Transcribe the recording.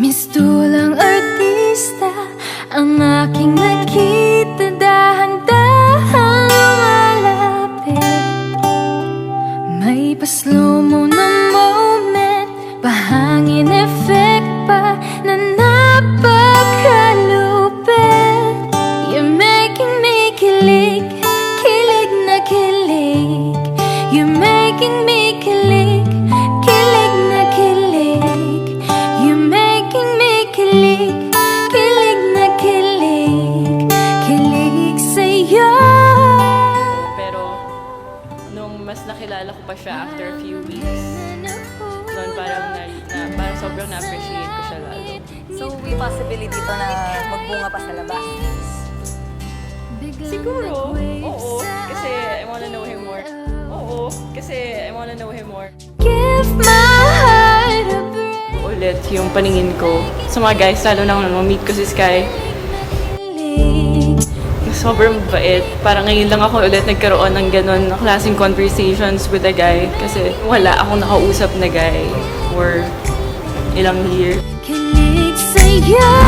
Mistulang artista Ang aking nakita Dahan-dahan lumalapit May pa-slow mo na mas nakilala ko pa siya after a few weeks, noon parang na, na parang sobrang na-appreciate ko siya lalo. So, may possibility to na magbunga pa sa labas. Siguro, oo. Kasi I wanna know him more. Oo, kasi I wanna know him more. Give my heart a break Ulit yung paningin ko sa mga guys, lalo na nung meet ko si Sky, sobrang bait. Parang ngayon lang ako ulit nagkaroon ng ganun na klaseng conversations with a guy kasi wala akong nakausap na guy for ilang year. Kilig sa'yo